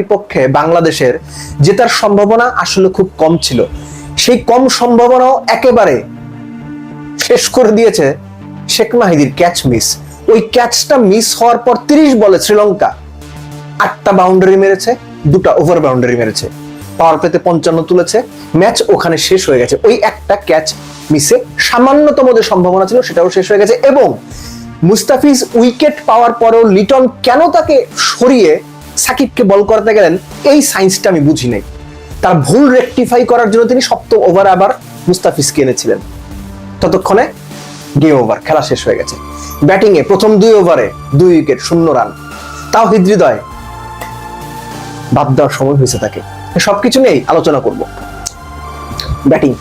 বিপক্ষে বাংলাদেশের জেতার সম্ভাবনা আসলে খুব কম ছিল। সেই কম সম্ভাবনাও একেবারে শেষ করে দিয়েছে শেখ মাহিদির ক্যাচ মিস ওই ক্যাচটা মিস হওয়ার পর তিরিশ বলে শ্রীলঙ্কা আটটা বাউন্ডারি মেরেছে, দুটা ওভার বাউন্ডারি মেরেছে। পাওয়ার পেতে পঞ্চান্ন তুলেছে ম্যাচ ওখানে শেষ হয়ে গেছে। ওই একটা ক্যাচ মিসে সামান্যতম যে সম্ভাবনা ছিল সেটাও শেষ হয়ে গেছে এবং মুস্তাফিজ উইকেট পাওয়ার পরেও লিটন কেন তাকে সরিয়ে সাকিবকে বল করাতে গেলেন, এই সায়েন্সটা আমি বুঝি নাই। তার ভুল রেকটিফাই করার জন্য তিনি সপ্তম ওভার আবার মুস্তাফিজকে এনেছিলেন। ততক্ষণে গেম ওভার খেলা শেষ হয়ে গেছে। ব্যাটিং এ প্রথম দুই ওভারে দুই উইকেট শূন্য রান তাও হৃদয় বাদ দেওয়ার সময় হয়েছে তাকে। সবকিছু নিয়েই আলোচনা করব। ব্যাটিং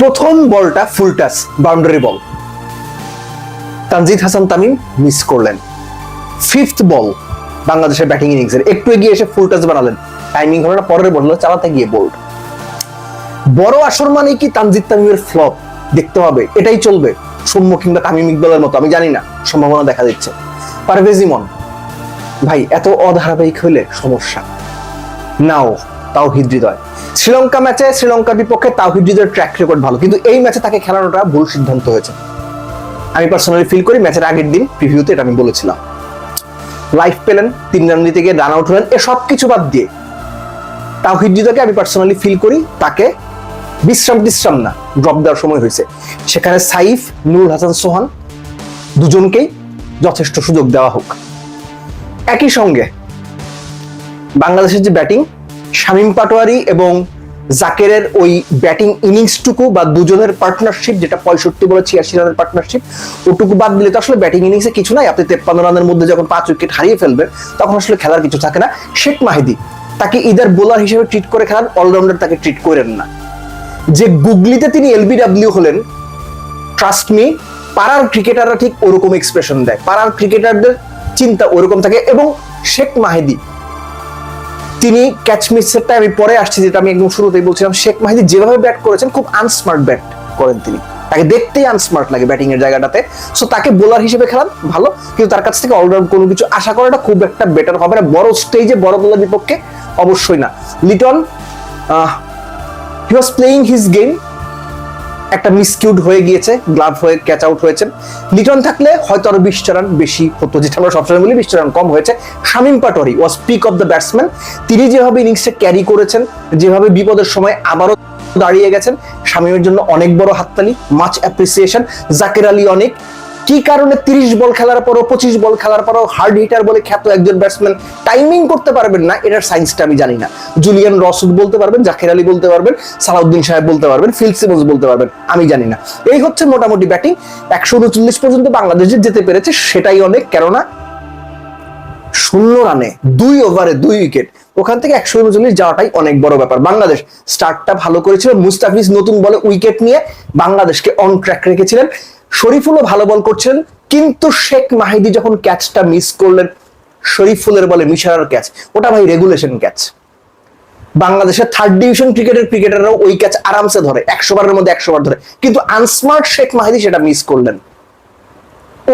প্রথম বলটা full toss boundary ball Tanzid Hasan Tamim miss করলেন। ফিফথ বল বাংলাদেশের ব্যাটিং ইনিংসের একটু এগিয়ে এসে ফুল টাচ বানালেন। টাইমিং হলো না, পরের বলল চালাতে গিয়ে বোল্ড বড় আসর মানে কি? তানজিদ তামিমের ফ্লপ দেখতে হবে, এটাই চলবে। সৌম্য কিংবা তামিম ইকবালের মতো, আমি জানি না, সম্ভাবনা দেখা দিচ্ছে। পারভেজ ইমন, ভাই, এত অধারাবাহিক হইলে সমস্যা। নাও তাও হৃদয়। শ্রীলঙ্কা ম্যাচে শ্রীলঙ্কার বিপক্ষে তাও হৃদয়ের ট্র্যাক রেকর্ড ভালো। কিন্তু এই ম্যাচে তাকে খেলানোটা ভুল সিদ্ধান্ত হয়েছে। আমি পার্সোনালি ফিল করি ম্যাচের আগের দিন প্রিভিউতে এটা আমি বলেছিলাম। লাইফ পেলেন, তিন রান দিতে গিয়ে রান আউট হলেন এসব কিছু বাদ দিয়ে। তাও হৃদয়কে আমি পার্সোনালি ফিল করি, তাকে বিশ্রাম বিশ্রাম না ড্রপ দেওয়ার সময় হয়েছে। সেখানে সাইফ, নুরুল হাসান, সোহান দুজনকেই যথেষ্ট সুযোগ দেওয়া হোক। একই সঙ্গে বাংলাদেশের যে ব্যাটিং শামীম পাটোয়ারি এবং জাকেরের ওই ব্যাটিং ইনিংসটুকু বা দুজনের পার্টনারশিপ, যেটা পঁয়ষট্টি বলে ছিয়াশি রানের পার্টনারশিপ, ওটুকু বাদ দিলে তো আসলে ব্যাটিং ইনিংসে কিছু নাই। আপনি তেপ্পান্ন রানের মধ্যে যখন পাঁচ উইকেট হারিয়ে ফেলবেন, তখন আসলে খেলার কিছু থাকে না। শেখ মাহিদি, তাকে ইদার বোলার হিসেবে ট্রিট করে খেলান অলরাউন্ডার তাকে ট্রিট করেন না। যে গুগলিতে তিনি এলবিডাব্লিউ হলেন ট্রাস্ট মি পাড়ার ক্রিকেটাররা ঠিক ওরকম এক্সপ্রেশন দেয়। পাড়ার ক্রিকেটারদের চিন্তা ওরকম থাকে এবং শেখ মাহিদি তিনি ক্যাচ মিসেরটা আমি পরে আসছি, যেটা আমি একদম শুরুতেই বলছিলাম, শেখ মাহিদি যেভাবে ব্যাট করেছেন, খুব আনস্মার্ট ব্যাট করেন তিনি। তাকে দেখতেই আনস্মার্ট লাগে ব্যাটিং এর জায়গাটাতে। সো তাকে বোলার হিসেবে খেলান, ভালো। কিন্তু তার কাছ থেকে অলরাউন্ড কোনো কিছু আশা করাটা খুব একটা বেটার হবে না। বড় স্টেজে বড় বোলার বিপক্ষে অবশ্যই না। Litton he was playing his game একটা মিসকিউড হয়ে গিয়েছে গ্লাভ হয়ে ক্যাচ আউট হয়েছেন লিটন থাকলে হয়তো আরও বিশ রান বেশি হতো যেটা আমরা সবসময় বলি বিশ রান কম হয়েছে। Shamim Patwari was pick of the batsman তিনি যেভাবে ইনিংসটা ক্যারি করেছেন, যেভাবে বিপদের সময় আবারও দাঁড়িয়ে গেছেন, শামিমের জন্য অনেক বড় হাততালি মাছ অ্যাপ্রিসিয়েশন জাকের আলী অনেক কি কারণে তিরিশ বল খেলার পরও, পঁচিশ বল খেলার পরও হার্ড হিটার বলে খ্যাত একজন ব্যাটসম্যান টাইমিং করতে পারবেন না? এটার সাইন্সটা আমি জানি না। জুলিয়ান রসুদ বলতে পারবেন, জাকির আলী বলতে পারবেন, সালাউদ্দিন সাহেব বলতে পারবেন ফিল সিমন্স বলতে পারবেন, আমি জানি না। এই হচ্ছে মোটামুটি ব্যাটিং একশো উনচল্লিশ পর্যন্ত বাংলাদেশ যেতে পেরেছে, সেটাই অনেক। কেননা শূন্য রানে, দুই ওভারে দুই উইকেট ওখান থেকে একশো উনচল্লিশ যাওয়াটাই অনেক বড় ব্যাপার। বাংলাদেশ স্টার্টটা ভালো করেছিল। মুস্তাফিজ নতুন বলে উইকেট নিয়ে বাংলাদেশকে অন ট্র্যাক রেখেছিলেন। শরীফুলও ভালো বল করছেন, কিন্তু শেখ মাহিদি যখন ক্যাচটা মিস করলেন, শরীফুলের বলে মিশারার ক্যাচ ওটা ভাই রেগুলেশন ক্যাচ বাংলাদেশের থার্ড ডিভিশন ক্রিকেটের ক্রিকেটাররাও ওই ক্যাচ আরামসে ধরে একশো বারের মধ্যে একশো বার ধরে। কিন্তু আনস্মার্ট শেখ মাহিদি সেটা মিস করলেন।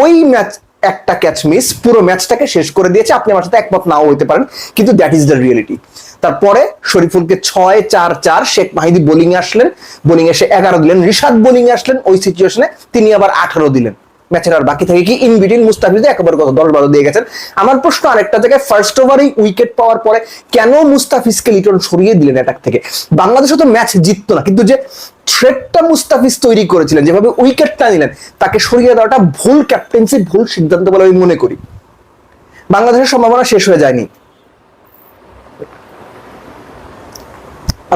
ওই ম্যাচ একটা ক্যাচ মিস পুরো ম্যাচটাকে শেষ করে দিয়েছে। আপনি আমার সাথে একমত নাও হইতে পারেন, কিন্তু দ্যাট ইজ দ্য রিয়েলিটি তারপরে শরীফুলকে ছয়, চার চার, শেখ মাহিদি বোলিং আসলেন। বোলিং এসে এগারো দিলেন, রিশাদ বোলিং আসলেন। ওই সিচুয়েশনে তিনি আবার আঠারো দিলেন। ম্যাচের আর বাকি থাকে কি? ইন বিটুইন মুস্তাফিজ একেবারে কত দশ বারো দিয়ে গেছেন? আমার প্রশ্ন আরেকটা জায়গায় ফার্স্ট ওভারেই উইকেট পাওয়ার পরে কেন মুস্তাফিজকে লিটন সরিয়ে দিলেন অ্যাটাক থেকে? বাংলাদেশও তো ম্যাচ জিততো না, কিন্তু যে থ্রেডটা মুস্তাফিজ তৈরি করেছিলেন, যেভাবে উইকেটটা নিলেন, তাকে সরিয়ে দেওয়াটা ভুল ক্যাপ্টেন্সি ভুল সিদ্ধান্ত বলে আমি মনে করি। বাংলাদেশের সম্ভাবনা শেষ হয়ে যায়নি।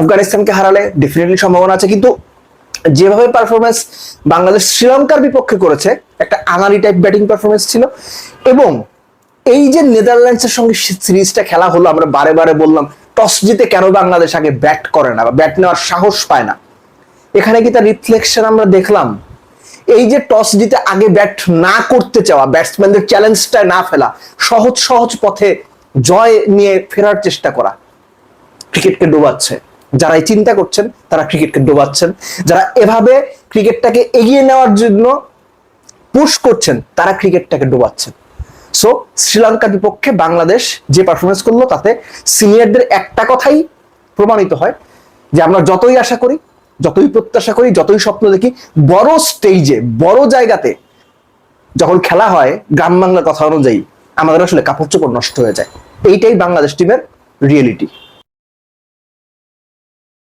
আফগানিস্তানকে হারালে ডেফিনেটলি সম্ভাবনা আছে, কিন্তু যেভাবে পারফরমেন্স বাংলাদেশ শ্রীলঙ্কার বিপক্ষে করেছে, একটা আনারি টাইপ ব্যাটিং পারফরমেন্স ছিল। এবং এই যে নেদারল্যান্ডসের সঙ্গে সিরিজটা খেলা হলো, আমরা বারে বারে বললাম, টস জিতে কেন বাংলাদেশ আগে ব্যাট করে না বা ব্যাট নেওয়ার সাহস পায় না? এখানে কি তার রিফ্লেকশন আমরা দেখলাম? এই যে টস জিতে আগে ব্যাট না করতে চাওয়া ব্যাটসম্যানদের চ্যালেঞ্জটা না ফেলা, সহজ সহজ পথে জয় নিয়ে ফেরার চেষ্টা করা। ক্রিকেটকে ডোবাচ্ছে। যারা এই চিন্তা করছেন, তারা ক্রিকেটকে ডোবাচ্ছেন। যারা এভাবে ক্রিকেটটাকে এগিয়ে নেওয়ার জন্য পুশ করছেন, তারা ক্রিকেটটাকে ডোবাচ্ছেন। সো শ্রীলঙ্কার বিপক্ষে বাংলাদেশ যে পারফরমেন্স করল, তাতে সিনিয়রদের একটা কথাই প্রমাণিত হয়, যে আমরা যতই আশা করি, যতই প্রত্যাশা করি, যতই স্বপ্ন দেখি, বড় স্টেজে বড় জায়গাতে যখন খেলা হয়, গ্রাম বাংলার কথা অনুযায়ী, আমাদের আসলে কাপড় চোপড় নষ্ট হয়ে যায়। এইটাই বাংলাদেশ টিমের রিয়েলিটি